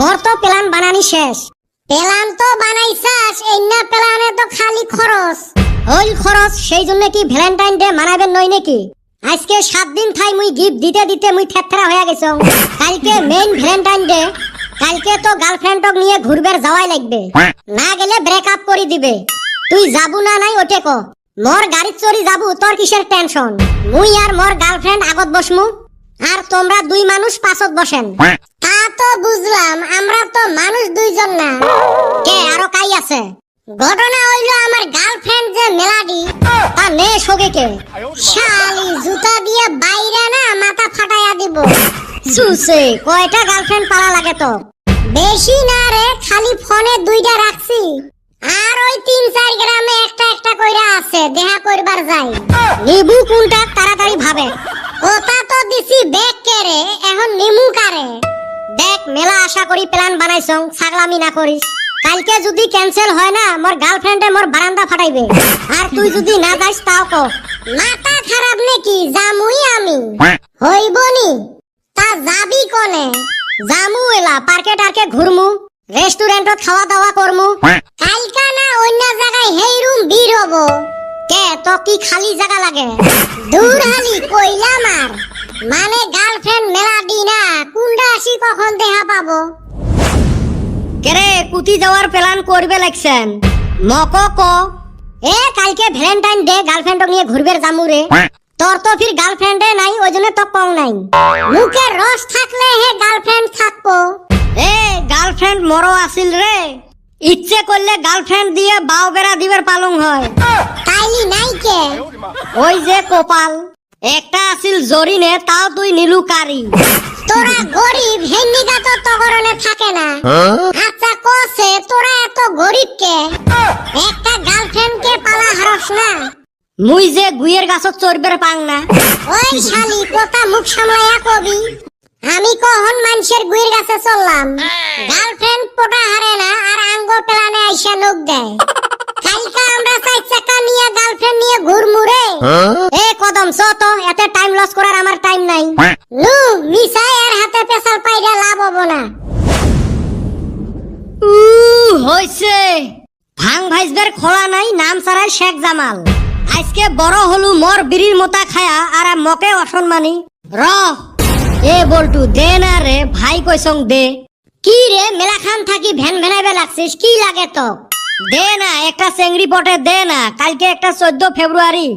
মোর তো প্ল্যান বানানি শেষ। প্ল্যান তো বানাইছাস এই না প্ল্যানে তো খালি খরচ। হইল খরচ সেই জন্য কি ভ্যালেন্টাইন ডে মানাবেন নই নাকি? আজকে সাত দিন থাই মুই গিফট দিতে দিতে মুই থেথেরা হয়ে গেছ। কালকে মেইন ভ্যালেন্টাইন ডে কালকে তো গার্লফ্রেন্ডক নিয়ে ঘুরবার যাওয়াই লাগবে। না গেলে ব্রেকআপ করে দিবে। তুই যাবু না নাই ওটে ক। মোর গাড়িত চড়ি যাবু তোর কিসের টেনশন মুই আর মোর গার্লফ্রেন্ড আগত বসমু। আর তোমরা দুই মানুষ পাছত বসেন। তা তো বুঝলাম আমরা তো মানুষ দুইজন না। কে আরও কাই আছে? ঘটনা হইল আমার গার্লফ্রেন্ড যে মেলাডি তা নে সগে কে? শালি জুতা দিয়ে বাইরে না মাথা ফাটাইয়া দিব। সুসে কয়টা গার্লফ্রেন্ড পালা লাগে তো? বেশি না রে খালি ফোনে দুইটা রাখছি। আর ওই তিন চার গ্রামে একটা একটা কইরা আছে দেখা করবার যাই। নিবু কোনটা তাড়াতাড়ি ভাবে কথা তো দিছি ব্যাগ কে রে? এখন নিমু কারে? দেখ, মেলা আশা করি প্ল্যান বানাইছং, ছাগলামি না করিস। কালকে যদি ক্যান্সেল হয় না, মোর গার্লফ্রেন্ডে মোর বারান্দা ফাটাইবে। আর তুই যদি না যাস, তাও কো মাথা খারাপ নাকি? জামুই আমি। হইবনি তা যাবি কোনে? জামু এলা পার্কে টার্কে ঘুরমু রেস্টুরেন্টত খাওয়া দাওয়া করমু। কালকা না অন্য জায়গায় হেই রুম বীর হব। কে তো কি খালি জায়গা লাগে? দূর হালি কইলাম আর মানে গার্লফ্রেন্ড মেলা দি না কুন্ডা আসি কখন দেখা পাবো? কেরে কুতি যাওয়ার প্ল্যান করবে লাগছেন? মক ক। এ কালকে ভ্যালেন্টাইন ডে গার্লফ্রেন্ডক নিয়ে ঘুরবে জামু রে। তোর তো ফির গার্লফ্রেন্ডে নাই ওই জন্য তো কম নাই। মুখে রস থাকলে হে গার্লফ্রেন্ড থাকব। এ গার্লফ্রেন্ড মরো আসিল রে। ইচ্ছে করলে গার্লফ্রেন্ড দিয়ে বাও বেড়া দিবার পালং হয়। তাইলি নাই কে? ওই যে কোপাল। একটা আসিল জরিনে তাও তুই নিলু কারি। তোরা গরিব হেন্নিকা তো তগরনে থাকে না। আচ্ছা কসে তোরা এত গরিব কে? একটা গার্লফ্রেন্ড কে পালা হারস না। মুই যে গুয়ের গাছত চড়বের পাং না। ওই শালি কথা মুখ সামলাইয়া কবি। আমি কখন মানুষের গুয়ের গাছে চললাম। গার্লফ্রেন্ড পোটা হারে না আর আঙ্গ প্লানে আইসা নোক দেয়। কালকা আমরা চাই চাকা নিয়ে গার্লফ্রেন্ড নিয়ে ঘুরমু রে। এ কদম চ তো এতে টাইম লস করার আমার টাইম নাই। নু মিসাই আর হাতে পেশাল পাইরা লাভ হব না। উ হইছে। ভাং ভাইসবের খোলা নাই নাম সারাই শেখ জামাল। আজকে বড় হলু মোর বিড়ির মোতা খায়া আর মকে অসম্মানী র এ বল্টু দে না রে ভাই কইসং দে। কি রে মেলা খান থাকি ভ্যান ভ্যানাইবে লাগছিস কি লাগে তো দে না একটা চেংড়ি পটে দে না কালকে একটা চোদ্দ ফেব্রুয়ারি।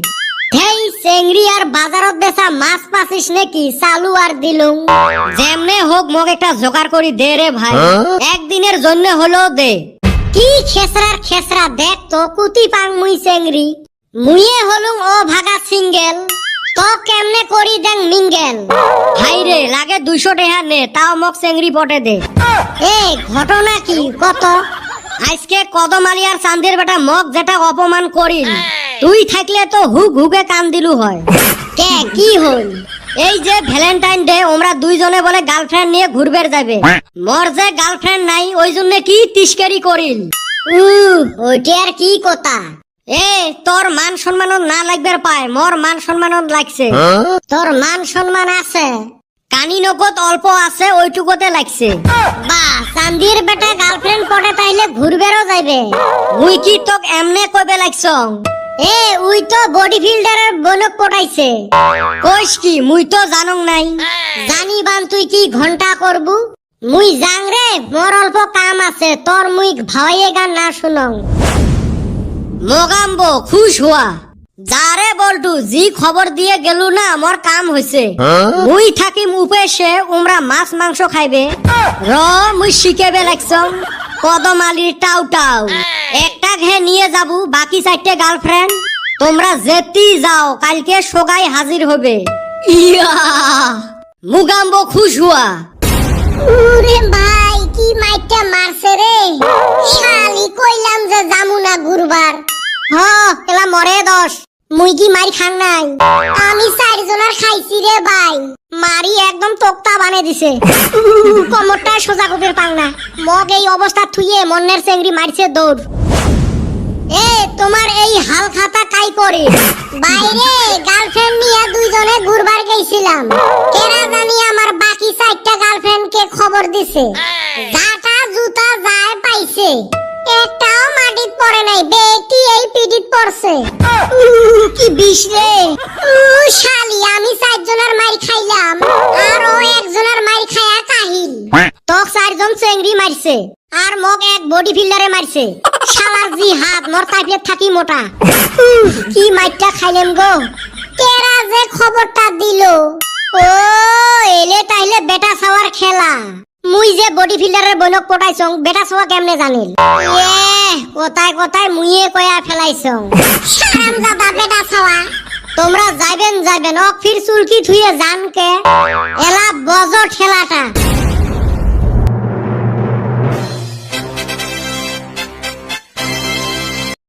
হেই চেংড়ি আর বাজারত বেচা মাছ পাছিস নাকি? চালু আর দিলুম যেমনে হোক মোক একটা জোগাড় করি দে রে ভাই। একদিনের জন্য হলেও দে। কি খেসরার খেসরা দেখ তো কুতি পাং মুই চেংড়ি। মুইয়ে হলুম ও ভাগা সিঙ্গেল তো কেমনে করি দেন মিঙ্গেল ভাই রে লাগে দুইশো টাকা নে তাও মোক চেংড়ি পটে দে। এ ঘটনা কি? কত? আজকে কদমালি আর চান্দের বেটা মগ যেটা অপমান করিল তুই থাকলে তো হুক হুকে কান দিলু হয়। কে কি হল? এই যে ভ্যালেন্টাইন ডে আমরা দুইজনে বলে গার্লফ্রেন্ড নিয়ে ঘুরবে যাবে। মোর যে গার্লফ্রেন্ড নাই ওই জন্য কি তিস্কারি করিল? ওইটা আর কি কথা? এ তোর মান সম্মান না লাগবে পায় মোর মান সম্মান লাগছে। তোর মান সম্মান আছে। কানি নগদ অল্প আছে ওইটুকুতে লাগছে। বা চান্দির বেটা গার্লফ্রেন্ড পড়ে তাইলে ঘুরবেরও যাইবে। মুই কি তোক এমনে কইবে লাগছং? এ উই তো বডি ফিল্ডারের বনক পটাইছে। কইস কি মুই তো জানং নাই। জানি বান তুই কি ঘণ্টা করবু? মুই যাং রে মোর অল্প কাম আছে তোর মুই ভাইয়ে গান না শুনং। মোগাম্বো খুশ হওয়া যারে বলটু জি খবর দিয়ে গেলু না মোর কাম হইছে। মুই থাকিম উপেসে উমরা মাছ মাংস খাইবে। র মুই শিখেবে লাগছম কদম আলির টাউ টাউ একটা ঘে নিয়ে যাবু বাকি চারটে গার্লফ্রেন্ড তোমরা যেতি যাও কালকে সোগাই হাজির হবে। ইয়া। মুগাম্বো খুশ হওয়া ওরে ভাই কি মাইটা মারছে রে? শালি কইলাম যে হ এলা মরে দশ। মুই কি মারি খান নাই? আমি চারজনের খাইছি রে ভাই। মারি একদম তোক্তা বানে দিছে। কমরটা সোজা কুপের পাং না মগ এই অবস্থা থুইয়ে মন্নের চেংড়ি মারছে দৌড়। এ তোমার এই হাল খাতা কাই করে? বাইরে গার্লফ্রেন্ড নিয়ে দুইজনে ঘুরবার গেছিলাম। কেরা জানি আমার বাকি চারটা গার্লফ্রেন্ড কে খবর দিছে। যার পড়ছে একটাও মাটিত পড়ে নাই বেটি এই পিটিত পড়ছে। কি বিষ রে? শালি আমি চারজনের মাইর খাইলাম আর ও একজনের মাইর খায়া কাহিল। তক চারজন চেংড়ি মারছে আর মোক এক বডি ফিল্ডারে মারছে। শালার জি হাত মোর টাইপলেট থাকি মোটা। কি মাইরটা খাইলাম গো? কেরা যে খবরটা দিল, ও, এলে তাইলে বেটা সাওয়ার খেলা। মুই যে বডি ফিল্ডারের বনক পটাইছং, বেটা সাওয়া কেমনে জানিল? এ কোথায় কোথায় মুইয়ে কয়া ফেলাইছং। সারাম দাদা, বেটা সাওয়া তোমরা যাইবেন যাইবেন অক ফির চুলকি থুয়ে জানকে এলা বজ ঠেলাটা